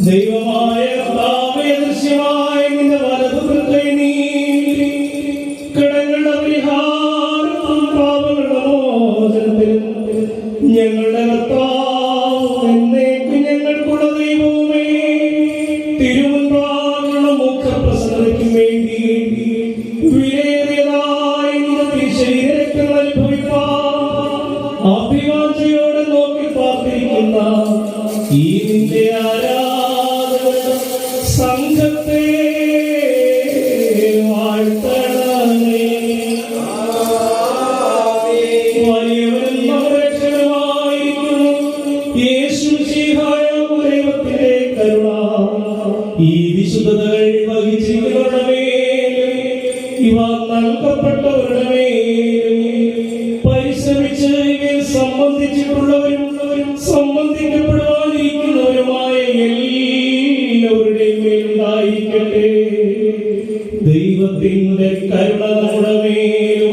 ദൈവമായ ദൃശ്യമായ നിന്റെ വലതുകൃത്തെ നീട്ടി കടങ്ങളുടെ പരിഹാരം പാപങ്ങളുടെ മോചനത്തിൽ ഞങ്ങളുടെ ഞങ്ങൾക്കുള്ള ദൈവമേ നോക്കി ഈ നിന്റെ കരുണ നമ്മുടെ മേലും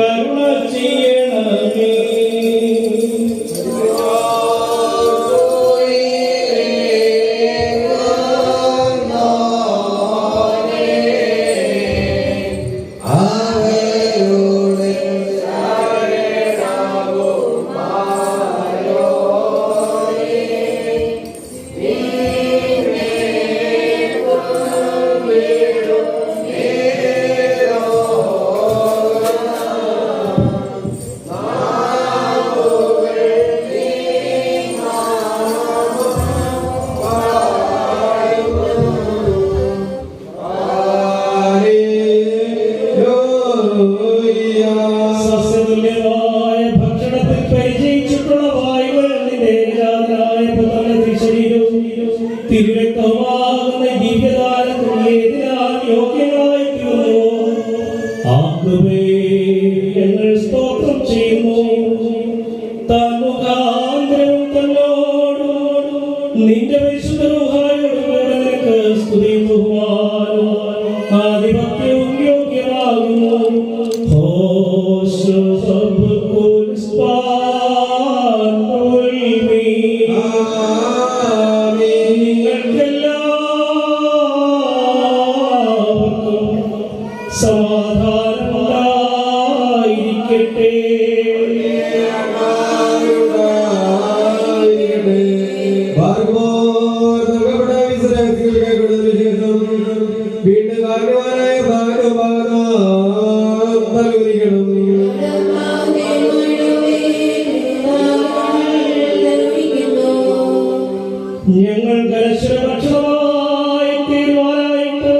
കരുണ നിന്റെ പരിശുദ്ധ റൂഹായോടും കൂടെ നിനക്ക് സ്തുതിയും ബഹുമാനവും ആധിപത്യവും യോഗ്യമാകുന്നു. ഹോശോ സ്വീകരിക്കുന്നതിന് ശേഷം വീണ്ടും കാരണവാനായ ഭാഗമാകുന്നിരിക്കണം ഞങ്ങൾ കലശരപക്ഷമായി തീരുമാനമായിട്ട്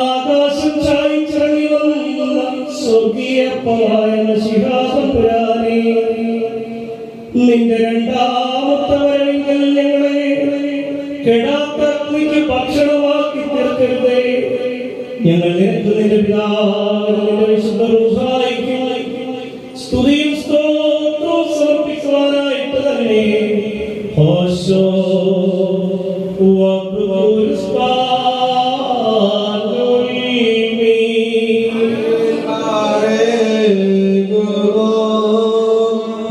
ആകാശം ചായിച്ചിറങ്ങി വന്നിരിക്കുന്ന സ്വർഗീയ പമായ ഞങ്ങൾ നിനക്ക് നിന്റെ പിതാവിന് നിന്റെ വിശുദ്ധ റൂഹായിക്കും